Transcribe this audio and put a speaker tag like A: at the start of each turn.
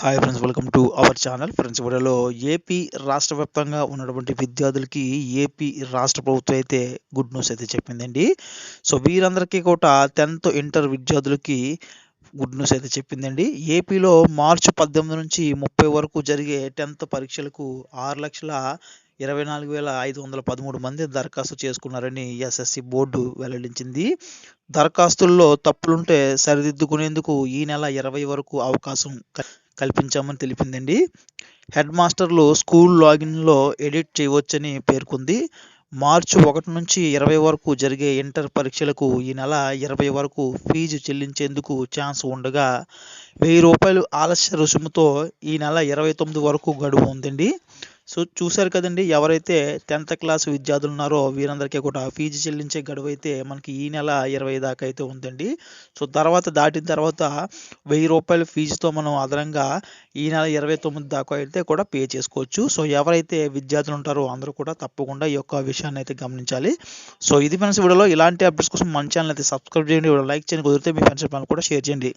A: Hi friends welcome to our channel friends ఇవాళలో AP రాష్ట్ర వ్యాప్తంగా ఉన్నటువంటి విద్యార్థులకి ఏపీ రాష్ట్ర ప్రభుత్వం అయితే గుడ్ న్యూస్ అయితే చెప్పిందండి. సో వీరందరికీ కూడా టెన్త్ ఇంటర్ విద్యార్థులకి గుడ్ న్యూస్ అయితే చెప్పిందండి. ఏపీలో మార్చి పద్దెనిమిది నుంచి ముప్పై వరకు జరిగే టెన్త్ పరీక్షలకు ఆరు లక్షల ఇరవై నాలుగు వేల ఐదు వందల పదమూడు మంది దరఖాస్తు చేసుకున్నారని ఎస్ఎస్సి బోర్డు వెల్లడించింది. దరఖాస్తుల్లో తప్పులుంటే సరిదిద్దుకునేందుకు ఈ నెల ఇరవై వరకు అవకాశం కల్పించామని తెలిపిందండి. హెడ్ మాస్టర్లు స్కూల్ లాగిన్లో ఎడిట్ చేయవచ్చని పేర్కొంది. మార్చి ఒకటి నుంచి ఇరవై వరకు జరిగే ఇంటర్ పరీక్షలకు ఈ నెల ఇరవై వరకు ఫీజు చెల్లించేందుకు ఛాన్స్ ఉండగా వెయ్యి రూపాయలు ఆలస్య రుసుముతో ఈ నెల ఇరవై తొమ్మిది వరకు గడువు ఉందండి. సో చూశారు కదండి ఎవరైతే టెన్త్ క్లాస్ విద్యార్థులు ఉన్నారో వీరందరికీ కూడా ఫీజు చెల్లించే గడువు అయితే మనకి ఈ నెల ఇరవై దాకా అయితే ఉందండి. సో తర్వాత దాటిన తర్వాత వెయ్యి రూపాయల ఫీజుతో మనం అదనంగా ఈ నెల ఇరవై తొమ్మిది దాకా అయితే కూడా పే చేసుకోవచ్చు. సో ఎవరైతే విద్యార్థులు ఉంటారో అందరూ కూడా తప్పకుండా ఈ యొక్క విషయాన్ని అయితే గమనించాలి. సో ఇది ఫ్రెండ్స్ వీడియోలో. ఇలాంటి అప్డేట్స్ కోసం మన ఛానల్ అయితే సబ్స్క్రైబ్ చేయండి. లైక్ చేయండి. కుదిరితే మీ ఫ్రెండ్స్ కూడా షేర్ చేయండి.